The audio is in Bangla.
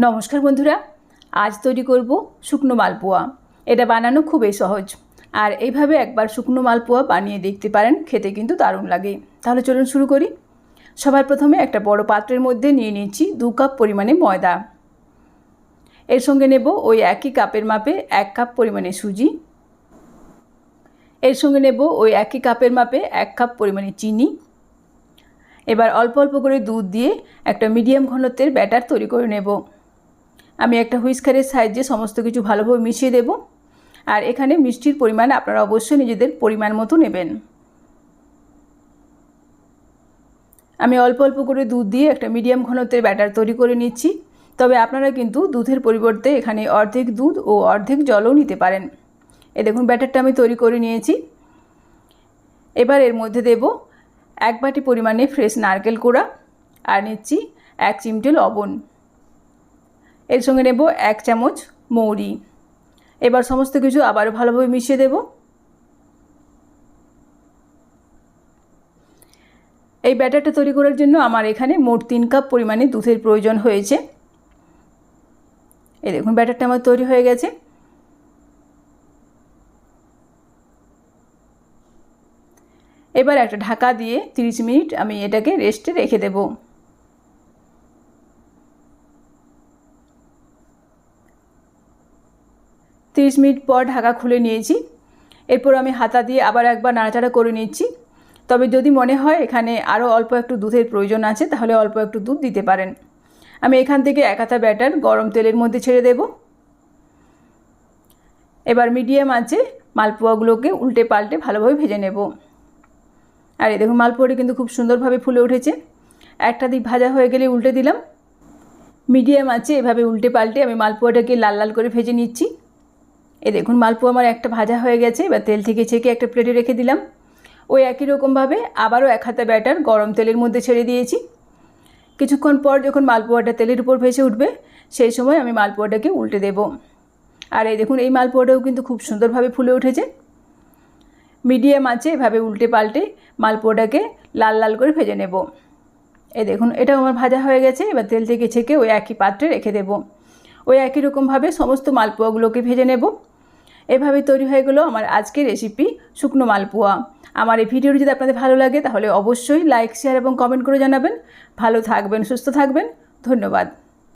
নমস্কার বন্ধুরা, আজ তৈরি করব শুকনো মালপোয়া। এটা বানানো খুবই সহজ। আর এইভাবে একবার শুকনো মালপোয়া বানিয়ে দেখতে পারেন, খেতে কিন্তু দারুণ লাগে। তাহলে চলুন শুরু করি। সবার প্রথমে একটা বড় পাত্রের মধ্যে নিয়ে নিচ্ছি দু কাপ পরিমাণে ময়দা। এর সঙ্গে নেব ওই একই কাপের মাপে এক কাপ পরিমাণে সুজি। এর সঙ্গে নেব ওই একই কাপের মাপে এক কাপ পরিমাণে চিনি। এবার অল্প অল্প করে দুধ দিয়ে একটা মিডিয়াম ঘনত্বের ব্যাটার তৈরি করে নেব। আমি একটা হুইস্কারের সাহায্যে সমস্ত কিছু ভালোভাবে মিশিয়ে দেব। আর এখানে মিষ্টির পরিমাণ আপনারা অবশ্যই নিজেদের পরিমাণ মতো নেবেন। আমি অল্প অল্প করে দুধ দিয়ে একটা মিডিয়াম ঘনত্বের ব্যাটার তৈরি করে নিচ্ছি। তবে আপনারা কিন্তু দুধের পরিবর্তে এখানে অর্ধেক দুধ ও অর্ধেক জলও নিতে পারেন। এ দেখুন, ব্যাটারটা আমি তৈরি করে নিয়েছি। এবার এর মধ্যে দেব এক বাটি পরিমাণে ফ্রেশ নারকেল কোড়া। আর নিচ্ছি এক চিমটে লবণ। এর সঙ্গে নেব এক চামচ মৌরি। এবার সমস্ত কিছু আবারও ভালোভাবে মিশিয়ে দেব। এই ব্যাটারটা তৈরি করার জন্য আমার এখানে মোট তিন কাপ পরিমাণে দুধের প্রয়োজন হয়েছে। এই দেখুন, ব্যাটারটা আমার তৈরি হয়ে গেছে। এবার একটা ঢাকা দিয়ে 30 মিনিট আমি এটাকে রেস্টে রেখে দেব। তিরিশ মিনিট পর ঢাকা খুলে নিয়েছি। এরপর আমি হাতা দিয়ে আবার একবার নাড়াচাড়া করে নিচ্ছি। তবে যদি মনে হয় এখানে আরও অল্প একটু দুধের প্রয়োজন আছে, তাহলে অল্প একটু দুধ দিতে পারেন। আমি এখান থেকে এক হাতা ব্যাটার গরম তেলের মধ্যে ছেড়ে দেব। এবার মিডিয়াম আছে মালপোয়াগুলোকে উল্টে পাল্টে ভালোভাবে ভেজে নেব। আর এই দেখুন, মালপোয়াটি কিন্তু খুব সুন্দরভাবে ফুলে উঠেছে। একটা দিক ভাজা হয়ে গেলে উল্টে দিলাম। মিডিয়াম আছে এভাবে উল্টে পাল্টে আমি মালপোয়াটাকে লাল লাল করে ভেজে নিচ্ছি। এই দেখুন, মালপোয়া আমার একটা ভাজা হয়ে গেছে, এবার তেল থেকে ছেঁকে একটা প্লেটে রেখে দিলাম। ওই একই রকমভাবে আবারও এক হাতে ব্যাটার গরম তেলের মধ্যে ছেড়ে দিয়েছি। কিছুক্ষণ পর যখন মালপোয়াটা তেলের উপর ভেসে উঠবে, সেই সময় আমি মালপোয়াটাকে উল্টে দেব। আর এই দেখুন, এই মালপোয়াটাও কিন্তু খুব সুন্দরভাবে ফুলে উঠেছে। মিডিয়াম আছে এভাবে উল্টে পাল্টে মালপোয়াটাকে লাল লাল করে ভেজে নেব। এই দেখুন, এটাও আমার ভাজা হয়ে গেছে, এবার তেল থেকে ছেঁকে ওই একই পাত্রে রেখে দেব। ওই একই রকমভাবে সমস্ত মালপোয়াগুলোকে ভেজে নেব। এভাবে তৈরি হয়ে গেলো আমার আজকের রেসিপি শুকনো মালপোয়া। আমার এই ভিডিওটি যদি আপনাদের ভালো লাগে তাহলে অবশ্যই লাইক শেয়ার এবং কমেন্ট করে জানাবেন। ভালো থাকবেন, সুস্থ থাকবেন। ধন্যবাদ।